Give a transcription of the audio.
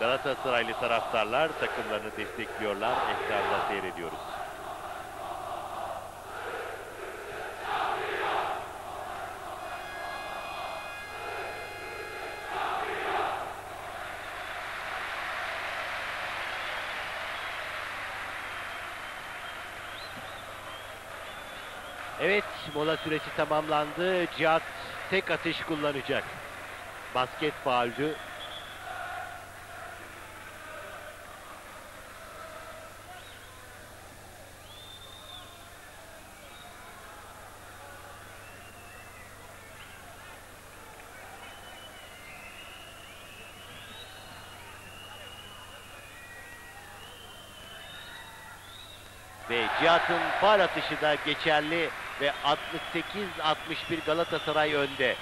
Galatasaraylı taraftarlar takımlarını destekliyorlar. Ekranda seyrediyoruz. Evet, mola süresi tamamlandı. Cihat tek atış kullanacak. Basket fauldü. Ve Cihat'ın faal atışı da geçerli ve 68-61 Galatasaray önde.